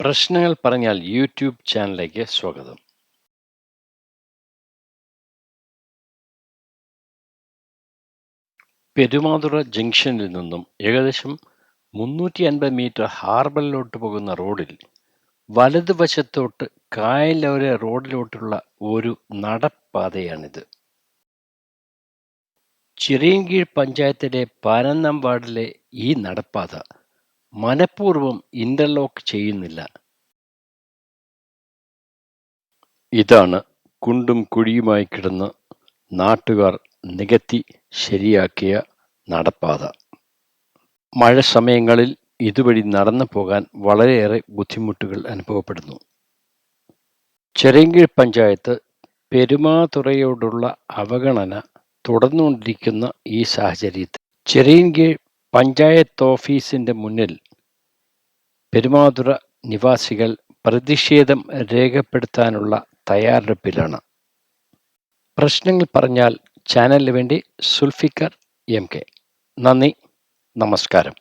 പ്രശ്നങ്ങൾ പറഞ്ഞാൽ യൂട്യൂബ് ചാനലിലേക്ക് സ്വാഗതം. പെരുമാതുറ ജംഗ്ഷനിൽ നിന്നും ഏകദേശം മുന്നൂറ്റി അൻപത് മീറ്റർ ഹാർബറിലോട്ട് പോകുന്ന റോഡിൽ വലതുവശത്തോട്ട് കായലോര റോഡിലോട്ടുള്ള ഒരു നടപ്പാതയാണിത്. ചിറയൻകീഴ് പഞ്ചായത്തിലെ പതിനൊന്നാം വാർഡിലെ ഈ നടപ്പാത മനഃപൂർവം ഇന്റർലോക്ക് ചെയ്യുന്നില്ല. ഇതാണ് കുണ്ടും കുഴിയുമായി കിടന്ന് നാട്ടുകാർ നികത്തി ശരിയാക്കിയ നടപ്പാത. മഴ സമയങ്ങളിൽ ഇതുവഴി നടന്നു പോകാൻ വളരെയേറെ ബുദ്ധിമുട്ടുകൾ അനുഭവപ്പെടുന്നു. ചെറിയങ്കീഴ് പഞ്ചായത്ത് പെരുമാതുറയോടുള്ള അവഗണന തുടർന്നുകൊണ്ടിരിക്കുന്ന ഈ സാഹചര്യത്തിൽ ചെറിയൻകീഴ് പഞ്ചായത്ത് ഓഫീസിന്റെ മുന്നിൽ പെരുമാതുറ നിവാസികൾ പ്രതിഷേധം രേഖപ്പെടുത്താനുള്ള തയ്യാറെടുപ്പിലാണ്. പ്രശ്നങ്ങൾ പറഞ്ഞാൽ ചാനലിന് വേണ്ടി സുൽഫിക്കർ എം കെ. നന്ദി നമസ്കാരം.